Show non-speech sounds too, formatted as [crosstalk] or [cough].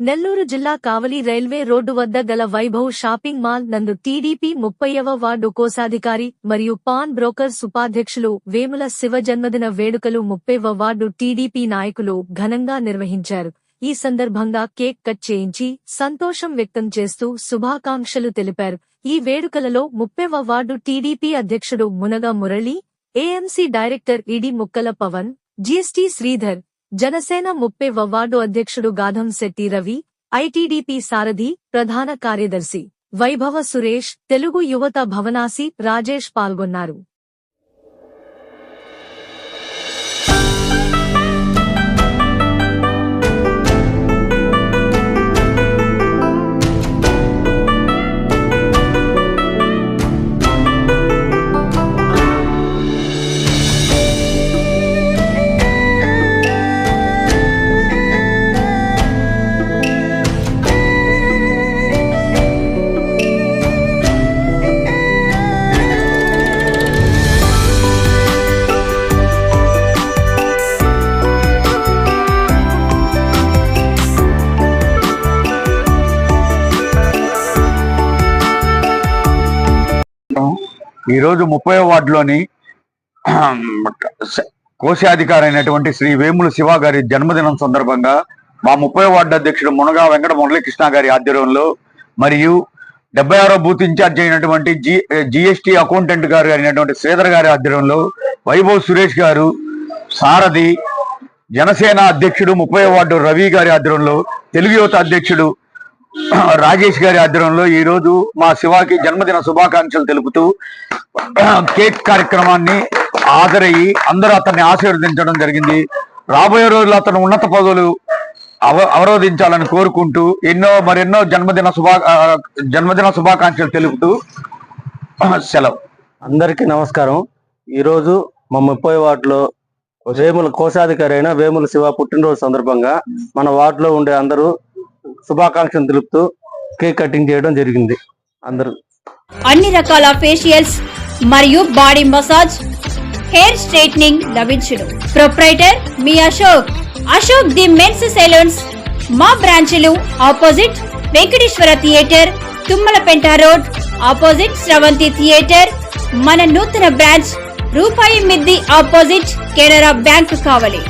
నెల్లూరు జిల్లా కావలి railway road వద్ద గల వైభవ్ షాపింగ్ మాల్ నందు టీడీపీ ముప్పైవ వార్డు కోశాధికారి మరియు పాన్ బ్రోకర్స్ ఉపాధ్యక్షులు వేముల శివ జన్మదిన వేడుకలు ముప్పైవ వార్డు టీడీపీ నాయకులు ఘనంగా నిర్వహించారు. ఈ సందర్భంగా కేక్ కట్ చేయించి సంతోషం వ్యక్తం చేస్తూ శుభాకాంక్షలు తెలిపారు. ఈ వేడుకలలో ముప్పైవ వార్డు టీడీపీ అధ్యక్షుడు మునగ మురళి ఏఎంసీ డైరెక్టర్ ఇడి ముక్కల పవన్ జీఎస్టీ శ్రీధర్ జనసేన ముప్పై వార్డు అధ్యక్షుడు గాధం శెట్టి రవి ఐటీడీపీ సారథి ప్రధాన కార్యదర్శి వైభవ సురేష్ తెలుగు యువత భవనాసి రాజేష్ పాల్గొన్నారు. ఈరోజు ముప్పై వార్డులోని కోశాధికారి అయినటువంటి శ్రీ వేముల శివ గారి జన్మదినం సందర్భంగా మా ముప్పై వార్డు అధ్యక్షుడు మునగా వెంకట మురళీకృష్ణ గారి ఆధ్వర్యంలో మరియు డెబ్బై ఆరో బూత్ ఇన్ఛార్జ్ అయినటువంటి జి జిఎస్టి అకౌంటెంట్ గారు అయినటువంటి శ్రీధర్ గారి ఆధ్వర్యంలో వైభవ్ సురేష్ గారు సారథి జనసేన అధ్యక్షుడు ముప్పై వార్డు రవి గారి ఆధ్వర్యంలో తెలుగు యువత అధ్యక్షుడు [clears throat] రాజేష్ గారి ఆధ్వర్యంలో ఈ రోజు మా శివాకి జన్మదిన శుభాకాంక్షలు తెలుపుతూ [clears throat] కేక్ కార్యక్రమాన్ని హాజరయ్యి అందరూ అతన్ని ఆశీర్వదించడం జరిగింది. రాబోయే రోజుల్లో అతను ఉన్నత పదవులు అవ అవరోధించాలని కోరుకుంటూ ఎన్నో మరెన్నో జన్మదిన శుభా జన్మదిన శుభాకాంక్షలు తెలుపుతూ [clears throat] సెలవు. అందరికీ నమస్కారం. ఈరోజు మా ముప్పై వార్డులో వేముల కోశాధికారి అయిన వేముల శివ పుట్టినరోజు సందర్భంగా మన వార్డులో ఉండే అందరూ శుభాకాంక్షలు తెలుపుతూ కేక్ కటింగ్ చేయడం జరిగింది అందరూ. అన్ని రకాల ఫేషియల్స్ మరియు బాడీ మసాజ్ హెయిర్ స్ట్రైట్నింగ్ లభించును. Proprietor me Ashok. Ashok the men's saloons మా బ్రాంచ్లు opposite Venkateswara theatre Tummalapenta road opposite Sravanthi theatre మన నూతన బ్రాంచ్ రూపాయి మిద్ది ఆపోజిట్ కెనరా బ్యాంక్ కావలి.